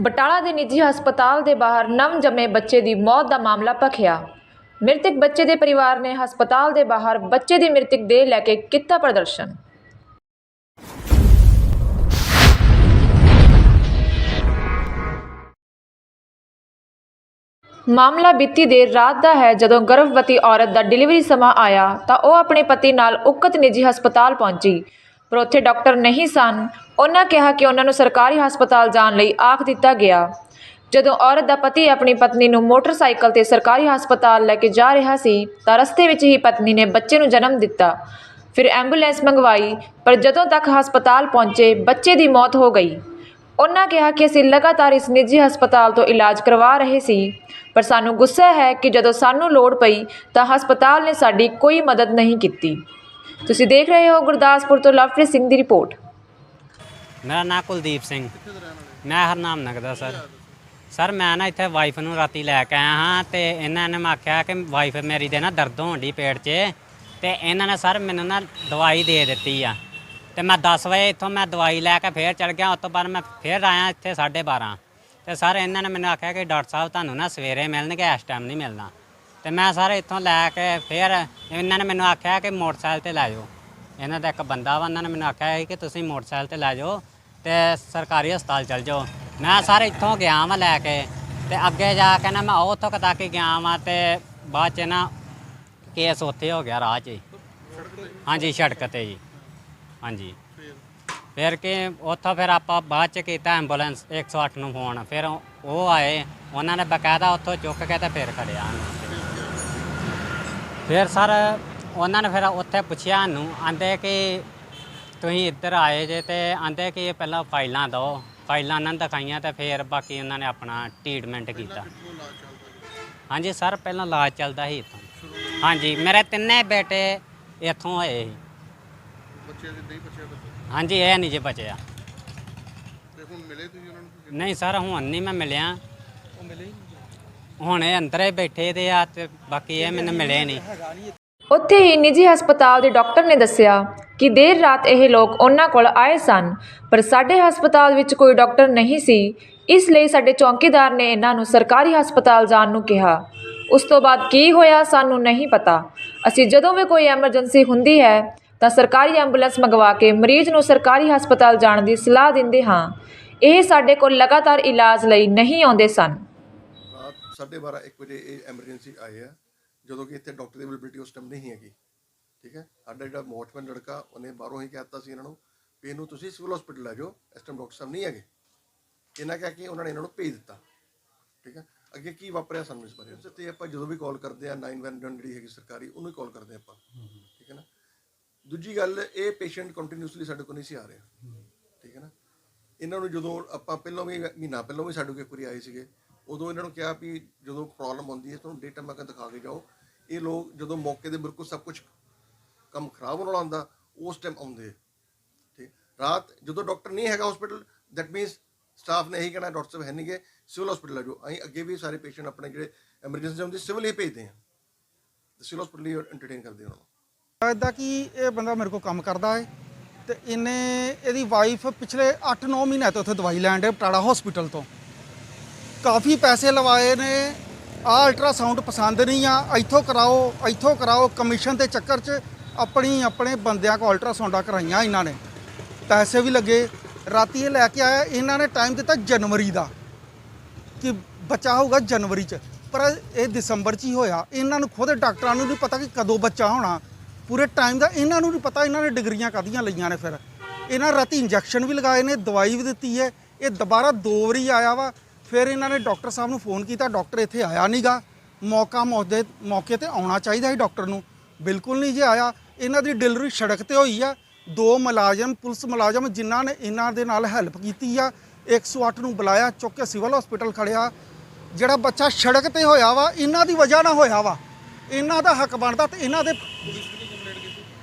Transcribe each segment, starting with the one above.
ਬਟਾਲਾ ਦੇ ਨਿੱਜੀ ਹਸਪਤਾਲ ਦੇ ਬਾਹਰ ਨਵ ਜੰਮੇ ਬੱਚੇ ਦੀ ਮੌਤ ਦਾ ਮਾਮਲਾ ਭਖਿਆ। ਮ੍ਰਿਤਕ ਬੱਚੇ ਦੇ ਪਰਿਵਾਰ ਨੇ ਹਸਪਤਾਲ ਦੇ ਬਾਹਰ ਬੱਚੇ ਦੀ ਮ੍ਰਿਤਕ ਦੇਹ ਲੈ ਕੇ ਕੀਤਾ ਪ੍ਰਦਰਸ਼ਨ। ਮਾਮਲਾ ਬੀਤੀ ਦੇਰ ਰਾਤ ਦਾ ਹੈ। ਜਦੋਂ ਗਰਭਵਤੀ ਔਰਤ ਦਾ ਡਿਲੀਵਰੀ ਸਮਾਂ ਆਇਆ ਤਾਂ ਉਹ ਆਪਣੇ ਪਤੀ ਨਾਲ ਉਕਤ ਨਿੱਜੀ ਹਸਪਤਾਲ ਪਹੁੰਚੀ। ਪਰ ਉੱਥੇ ਡਾਕਟਰ ਨਹੀਂ ਸਨ। ਉਹਨਾਂ ਕਿਹਾ ਕਿ ਉਹਨਾਂ ਨੂੰ ਸਰਕਾਰੀ ਹਸਪਤਾਲ ਜਾਣ ਲਈ ਆਖ ਦਿੱਤਾ ਗਿਆ। ਜਦੋਂ ਔਰਤ ਦਾ ਪਤੀ ਆਪਣੀ ਪਤਨੀ ਨੂੰ ਮੋਟਰਸਾਈਕਲ ਤੇ ਸਰਕਾਰੀ ਹਸਪਤਾਲ ਲੈ ਕੇ ਜਾ ਰਿਹਾ ਸੀ, ਤਾਂ ਰਸਤੇ ਵਿੱਚ ਹੀ ਪਤਨੀ ਨੇ ਬੱਚੇ ਨੂੰ ਜਨਮ ਦਿੱਤਾ। ਫਿਰ ਐਂਬੂਲੈਂਸ ਮੰਗਵਾਈ, ਪਰ ਜਦੋਂ ਤੱਕ ਹਸਪਤਾਲ ਪਹੁੰਚੇ, ਬੱਚੇ ਦੀ ਮੌਤ ਹੋ ਗਈ। ਉਹਨਾਂ ਕਿਹਾ ਕਿ ਅਸੀਂ ਲਗਾਤਾਰ ਇਸ ਨਿੱਜੀ ਹਸਪਤਾਲ ਤੋਂ ਇਲਾਜ ਕਰਵਾ ਰਹੇ ਸੀ, ਪਰ ਸਾਨੂੰ ਗੁੱਸਾ ਹੈ ਕਿ ਜਦੋਂ ਸਾਨੂੰ ਲੋੜ ਪਈ, ਤਾਂ ਹਸਪਤਾਲ ਨੇ ਸਾਡੀ ਕੋਈ ਮਦਦ ਨਹੀਂ ਕੀਤੀ। ਤੁਸੀਂ ਦੇਖ ਰਹੇ ਹੋ ਗੁਰਦਾਸਪੁਰ ਤੋਂ ਲਵਪ੍ਰੀਤ ਸਿੰਘ ਦੀ ਰਿਪੋਰਟ। ਮੇਰਾ ਨਾਂ ਕੁਲਦੀਪ ਸਿੰਘ। ਮੈਂ ਹਰਨਾਮ ਨਗਦਾ ਸਰ। ਸਰ, ਮੈਂ ਨਾ ਇੱਥੇ ਵਾਈਫ ਨੂੰ ਰਾਤੀ ਲੈ ਕੇ ਆਇਆ ਹਾਂ ਤੇ ਇਹਨਾਂ ਨੇ ਮੈਂ ਆਖਿਆ ਕਿ ਵਾਈਫ ਮੇਰੀ ਦੇ ਨਾ ਦਰਦ ਹੋਣ ਦੀ ਪੇਟ 'ਚ ਤੇ ਇਹਨਾਂ ਨੇ ਸਰ ਮੈਨੂੰ ਨਾ ਦਵਾਈ ਦੇ ਦਿੱਤੀ ਆ। ਤੇ ਮੈਂ 10 ਵਜੇ ਇੱਥੋਂ ਮੈਂ ਦਵਾਈ ਲੈ ਕੇ ਫੇਰ ਚੜ ਗਿਆ, ਉਸ ਤੋਂ ਬਾਅਦ ਮੈਂ ਫੇਰ ਆਇਆ ਇੱਥੇ 12:30 ਤੇ ਸਰ, ਇਹਨਾਂ ਨੇ ਮੈਨੂੰ ਆਖਿਆ ਕਿ ਡਾਕਟਰ ਸਾਹਿਬ ਤੁਹਾਨੂੰ ਨਾ ਸਵੇਰੇ ਮਿਲਣਗੇ, ਇਸ ਟਾਈਮ ਨਹੀਂ ਮਿਲਣਾ। ਤੇ ਮੈਂ ਸਰ ਇੱਥੋਂ ਲੈ ਕੇ ਫਿਰ ਇਹਨਾਂ ਨੇ ਮੈਨੂੰ ਆਖਿਆ ਕਿ ਮੋਟਰਸਾਈਕਲ ਤੇ ਲੈ ਜਾਓ। ਇਹਨਾਂ ਦਾ ਇੱਕ ਬੰਦਾ ਵਾ ਉਹਨਾਂ ਨੇ ਮੈਨੂੰ ਆਖਿਆ ਸੀ ਕਿ ਤੁਸੀਂ ਮੋਟਰਸਾਈਕਲ ਤੇ ਲੈ ਜਾਓ ਤੇ ਸਰਕਾਰੀ ਹਸਪਤਾਲ ਚਲ ਜਾਓ। ਮੈਂ ਸਰ ਇੱਥੋਂ ਗਿਆ ਵਾਂ ਲੈ ਕੇ ਤੇ ਅੱਗੇ ਜਾ ਕੇ ਨਾ ਮੈਂ ਉੱਥੋਂ ਕਤਾ ਹੀ ਗਿਆ ਵਾਂ ਤੇ ਬਾਅਦ ਚ ਨਾ ਕੇਸ ਉੱਥੇ ਹੋ ਗਿਆ ਰਾਹ 'ਚ ਹੀ। ਹਾਂਜੀ, ਸੜਕ ਤੇ ਜੀ। ਹਾਂਜੀ। ਫਿਰ ਕਿ ਉੱਥੋਂ ਫਿਰ ਆਪਾਂ ਬਾਅਦ ਚ ਕੀਤਾ ਐਂਬੂਲੈਂਸ 108 ਨੂੰ ਫੋਨ। ਫਿਰ ਉਹ ਉਹ ਆਏ, ਉਹਨਾਂ ਨੇ ਬਕਾਇਦਾ ਉੱਥੋਂ ਚੁੱਕ ਕੇ ਤੇ ਫਿਰ ਖੜਿਆ ਉਹਨੂੰ। ਫਿਰ ਸਰ ਉਹਨਾਂ ਨੇ ਫਿਰ ਉੱਥੇ ਪੁੱਛਿਆ ਸਾਨੂੰ ਆਂਦੇ ਕਿ ਤੁਸੀਂ ਇੱਧਰ ਆਏ ਜੇ ਤੇ ਆਂਦੇ ਕਿ ਇਹ ਪਹਿਲਾਂ ਫਾਈਲਾਂ ਦਿਓ ਫਾਈਲਾਂ ਉਹਨਾਂ ਨੂੰ ਦਿਖਾਈਆਂ ਤੇ ਫਿਰ ਬਾਕੀ ਉਹਨਾਂ ਨੇ ਆਪਣਾ ਟ੍ਰੀਟਮੈਂਟ ਕੀਤਾ। ਹਾਂਜੀ ਸਰ ਪਹਿਲਾਂ ਇਲਾਜ ਚੱਲਦਾ ਸੀ ਇੱਥੋਂ। ਹਾਂਜੀ ਮੇਰੇ ਤਿੰਨੇ ਬੇਟੇ ਇੱਥੋਂ ਹੋਏ ਸੀ। ਬੱਚੇ ਦੇ ਨਹੀਂ ਬੱਚੇ ਬੱਚੇ ਹਾਂਜੀ ਇਹ ਨਹੀਂ ਜੇ ਬਚਿਆ। ਤੇ ਹੁਣ ਮਿਲੇ ਤੁਸੀਂ ਉਹਨਾਂ ਨੂੰ? ਨਹੀਂ ਸਰ ਹੁਣ ਨਹੀਂ ਮੈਂ ਮਿਲਿਆ। ਉਹ ਮਿਲੇ ਹੁਣ ਅੰਦਰ ਹੀ ਬੈਠੇ ਦੇ ਆ ਤੇ ਬਾਕੀ ਇਹ ਮੈਨੂੰ ਮਿਲੇ ਨਹੀਂ। ਉੱਥੇ ਹੀ ਨਿੱਜੀ ਹਸਪਤਾਲ ਦੇ ਡਾਕਟਰ ਨੇ ਦੱਸਿਆ ਕਿ ਦੇਰ ਰਾਤ ਇਹ ਲੋਕ ਉਹਨਾਂ ਕੋਲ ਆਏ ਸਨ, ਪਰ ਸਾਡੇ ਹਸਪਤਾਲ ਵਿੱਚ ਕੋਈ ਡਾਕਟਰ ਨਹੀਂ ਸੀ। ਇਸ ਲਈ ਸਾਡੇ ਚੌਕੀਦਾਰ ਨੇ ਇਹਨਾਂ ਨੂੰ ਸਰਕਾਰੀ ਹਸਪਤਾਲ ਜਾਣ ਨੂੰ ਕਿਹਾ। ਉਸ ਤੋਂ ਬਾਅਦ ਕੀ ਹੋਇਆ ਸਾਨੂੰ ਨਹੀਂ ਪਤਾ। ਅਸੀਂ ਜਦੋਂ ਵੀ ਕੋਈ ਐਮਰਜੈਂਸੀ ਹੁੰਦੀ ਹੈ, ਤਾਂ ਸਰਕਾਰੀ ਐਂਬੂਲੈਂਸ ਮੰਗਵਾ ਕੇ ਮਰੀਜ਼ ਨੂੰ ਸਰਕਾਰੀ ਹਸਪਤਾਲ ਜਾਣ ਦੀ ਸਲਾਹ ਦਿੰਦੇ ਹਾਂ। ਇਹ ਸਾਡੇ ਕੋਲ ਲਗਾਤਾਰ ਇਲਾਜ ਲਈ ਨਹੀਂ ਆਉਂਦੇ ਸਨ। 12:30 1 ਵਜੇ ਇਹ ਐਮਰਜੈਂਸੀ ਆਏ ਆ। ਜਦੋਂ ਕਿ ਇੱਥੇ ਡਾਕਟਰ ਦੀ ਅਵੇਲੇਬਿਲਟੀ ਉਸ ਟਾਈਮ ਨਹੀਂ ਹੈਗੀ। ਠੀਕ ਹੈ? ਸਾਡਾ ਜਿਹੜਾ ਮੋਟਮੈਨ ਲੜਕਾ, ਉਹਨੇ ਬਾਹਰੋਂ ਹੀ ਕਹਿਤਾ ਸੀ ਇਹਨਾਂ ਨੂੰ, ਵੀ ਇਹਨੂੰ ਤੁਸੀਂ ਸਿਵਲ ਹਸਪੀਟਲ ਲੈ ਜਾਓ, ਇਸ ਟਾਈਮ ਡਾਕਟਰ ਸਾਹਿਬ ਨਹੀਂ ਹੈਗੇ। ਇਹਨਾਂ ਕਹਿ ਕੇ ਉਹਨਾਂ ਨੇ ਇਹਨਾਂ ਨੂੰ ਭੇਜ ਦਿੱਤਾ। ਠੀਕ ਹੈ? ਅੱਗੇ ਕੀ ਵਾਪਰਿਆ ਸਾਨੂੰ ਇਸ ਬਾਰੇ? ਤੇ ਆਪਾਂ ਜਦੋਂ ਵੀ ਕਾਲ ਕਰਦੇ ਆ 911 ਜਿਹੜੀ ਹੈਗੀ ਸਰਕਾਰੀ, ਉਹਨੂੰ ਹੀ ਕਾਲ ਕਰਦੇ ਆਪਾਂ। ਠੀਕ ਹੈ ਨਾ? ਦੂਜੀ ਗੱਲ, ਇਹ ਪੇਸ਼ੈਂਟ ਕੰਟੀਨਿਊਸਲੀ ਸਾਡੇ ਕੋਲ ਨਹੀਂ ਸੀ ਆ ਰਿਹਾ। ਠੀਕ ਹੈ ਨਾ? ਇਹਨਾਂ ਨੂੰ ਜਦੋਂ ਆਪਾਂ ਪਹਿਲਾਂ ਵੀ, ਮਹੀਨਾ ਪਹਿਲਾਂ ਵੀ ਸਾਡੇ ਕੋਲ ਇੱਕ ਵਾਰੀ ਆਏ ਸੀਗੇ। ਉਦੋਂ ਇਹਨਾਂ ਨੂੰ ਕਿਹਾ ਵੀ ਜਦੋਂ ਪ੍ਰੋਬਲਮ ਆਉਂਦੀ ਹੈ, ਤੁਹਾਨੂੰ ਡੇਟਾ ਮੈਂ ਦਿਖਾ ਕੇ ਜਾਓ। ਇਹ ਲੋਕ ਜਦੋਂ ਮੌਕੇ ਦੇ ਬਿਲਕੁਲ ਸਭ ਕੁਝ ਕੰਮ ਖਰਾਬ ਹੋਣ ਵਾਲਾ ਹੁੰਦਾ, ਉਸ ਟਾਈਮ ਆਉਂਦੇ ਠੀਕ? ਰਾਤ ਜਦੋਂ ਡਾਕਟਰ ਨਹੀਂ ਹੈਗਾ ਹਸਪੀਟਲ ਦੈਟ ਮੀਨਸ ਸਟਾਫ ਨੇ ਇਹੀ ਕਹਿਣਾ ਡਾਕਟਰ ਸਾਹਿਬ ਹੈ ਨਹੀਂਗੇ ਸਿਵਲ ਹਸਪੀਟਲ ਆ ਜਾਓ। ਅਸੀਂ ਅੱਗੇ ਵੀ ਸਾਰੇ ਪੇਸ਼ੈਂਟ ਆਪਣੇ ਜਿਹੜੇ ਐਮਰਜੈਂਸੀ ਹੁੰਦੀ ਸਿਵਲ ਹੀ ਭੇਜਦੇ ਆ ਸਿਵਲ ਹਸਪੀਟਲ ਹੀ ਐਂਟਰਟੇਨ ਕਰਦੇ ਉਹਨਾਂ ਨੂੰ। ਇਦਾਂ ਕਿ ਇਹ ਬੰਦਾ ਮੇਰੇ ਕੋਲ ਕੰਮ ਕਰਦਾ ਹੈ ਤੇ ਇਹਨੇ, ਇਹਦੀ ਵਾਈਫ ਪਿਛਲੇ 8-9 ਮਹੀਨੇ ਤੋਂ ਉੱਥੇ ਦਵਾਈ ਲੈਣ ਦੇ ਪਟਾੜਾ ਹਸਪੀਟਲ ਤੋਂ। ਕਾਫੀ ਪੈਸੇ ਲਵਾਏ ਨੇ। ਆ ਅਲਟਰਾਸਾਊਂਡ ਪਸੰਦ ਨਹੀਂ ਆ। ਇੱਥੋਂ ਕਰਾਓ ਇੱਥੋਂ ਕਰਾਓ। ਕਮਿਸ਼ਨ ਦੇ ਚੱਕਰ 'ਚ ਆਪਣੀ, ਆਪਣੇ ਬੰਦਿਆਂ ਕੋਲ ਅਲਟਰਾਸਾਊਂਡਾਂ ਕਰਾਈਆਂ ਇਹਨਾਂ ਨੇ। ਪੈਸੇ ਵੀ ਲੱਗੇ। ਰਾਤੀ ਇਹ ਲੈ ਕੇ ਆਇਆ। ਇਹਨਾਂ ਨੇ ਟਾਈਮ ਦਿੱਤਾ ਜਨਵਰੀ ਦਾ ਕਿ ਬੱਚਾ ਹੋਊਗਾ ਜਨਵਰੀ 'ਚ। ਪਰ ਇਹ ਦਸੰਬਰ 'ਚ ਹੀ ਹੋਇਆ। ਇਹਨਾਂ ਨੂੰ ਖੁਦ ਡਾਕਟਰਾਂ ਨੂੰ ਨਹੀਂ ਪਤਾ ਕਿ ਕਦੋਂ ਬੱਚਾ ਹੋਣਾ। ਪੂਰੇ ਟਾਈਮ ਦਾ ਇਹਨਾਂ ਨੂੰ ਨਹੀਂ ਪਤਾ। ਇਹਨਾਂ ਨੇ ਡਿਗਰੀਆਂ ਕਾਦੀਆਂ ਲਈਆਂ ਨੇ ਫਿਰ। ਇਹਨਾਂ ਰਾਤੀ ਇੰਜੈਕਸ਼ਨ ਵੀ ਲਗਾਏ ਨੇ, ਦਵਾਈ ਵੀ ਦਿੱਤੀ ਹੈ। ਇਹ ਦੁਬਾਰਾ ਦੋ ਵਾਰੀ ਆਇਆ ਵਾ। ਫਿਰ ਇਹਨਾਂ ਨੇ ਡਾਕਟਰ ਸਾਹਿਬ ਨੂੰ ਫੋਨ ਕੀਤਾ, ਡਾਕਟਰ ਇੱਥੇ ਆਇਆ ਨਹੀਂਗਾ ਮੌਕਾ ਮੌਕੇ ਮੌਕੇ ਤੇ ਆਉਣਾ ਚਾਹੀਦਾ ਸੀ ਡਾਕਟਰ ਨੂੰ। ਬਿਲਕੁਲ ਨਹੀਂ ਜੇ ਆਇਆ, ਇਹਨਾਂ ਦੀ ਡਿਲੀਵਰੀ ਸੜਕ ਤੇ ਹੋਈ ਆ। ਦੋ ਮੁਲਾਜ਼ਮ, ਪੁਲਿਸ ਮੁਲਾਜ਼ਮ ਜਿਨ੍ਹਾਂ ਨੇ ਇਹਨਾਂ ਦੇ ਨਾਲ ਹੈਲਪ ਕੀਤੀ ਆ 108 ਨੂੰ ਬੁਲਾਇਆ, ਚੁੱਕ ਕੇ ਸਿਵਲ ਹਸਪੀਟਲ ਖੜਿਆ। ਜਿਹੜਾ ਬੱਚਾ ਸੜਕ ਤੇ ਹੋਇਆ ਵਾ, ਇਹਨਾਂ ਦੀ ਵਜ੍ਹਾ ਨਾਲ ਹੋਇਆ ਵਾ। ਇਹਨਾਂ ਦਾ ਹੱਕ ਬਣਦਾ ਤੇ ਇਹਨਾਂ ਦੇ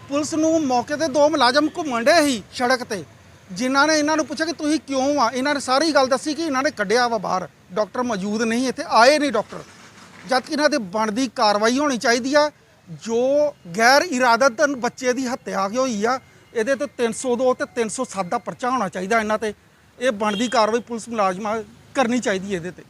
ਪੁਲਿਸ ਨੂੰ ਮੌਕੇ ਤੇ ਦੋ ਮੁਲਾਜ਼ਮ ਘੁੰਮਣ ਡੇ ਸੀ ਸੜਕ ਤੇ। ਜਿਨ੍ਹਾਂ ਨੇ ਇਹਨਾਂ ਨੂੰ ਪੁੱਛਿਆ ਕਿ ਤੁਸੀਂ ਕਿਉਂ ਆ? ਇਹਨਾਂ ਨੇ ਸਾਰੀ ਗੱਲ ਦੱਸੀ ਕਿ ਇਹਨਾਂ ਨੇ ਕੱਢਿਆ ਵਾ ਬਾਹਰ। ਡਾਕਟਰ ਮੌਜੂਦ ਨਹੀਂ ਇੱਥੇ, ਆਏ ਨਹੀਂ ਡਾਕਟਰ। ਜਦ ਕਿ ਇਹਨਾਂ ਤੇ ਬਣਦੀ ਕਾਰਵਾਈ ਹੋਣੀ ਚਾਹੀਦੀ ਆ, ਜੋ ਗੈਰ ਇਰਾਦਤਨ ਬੱਚੇ ਦੀ ਹੱਤਿਆ ਹੋਈ ਆ, ਇਹਦੇ ਤੇ 302 ਤੇ 307 ਦਾ ਪਰਚਾ ਹੋਣਾ ਚਾਹੀਦਾ ਇਹਨਾਂ ਤੇ। ਇਹ ਬਣਦੀ ਕਾਰਵਾਈ ਪੁਲਿਸ ਮੁਲਾਜ਼ਮਾਂ ਕਰਨੀ ਚਾਹੀਦੀ ਇਹਦੇ ਤੇ।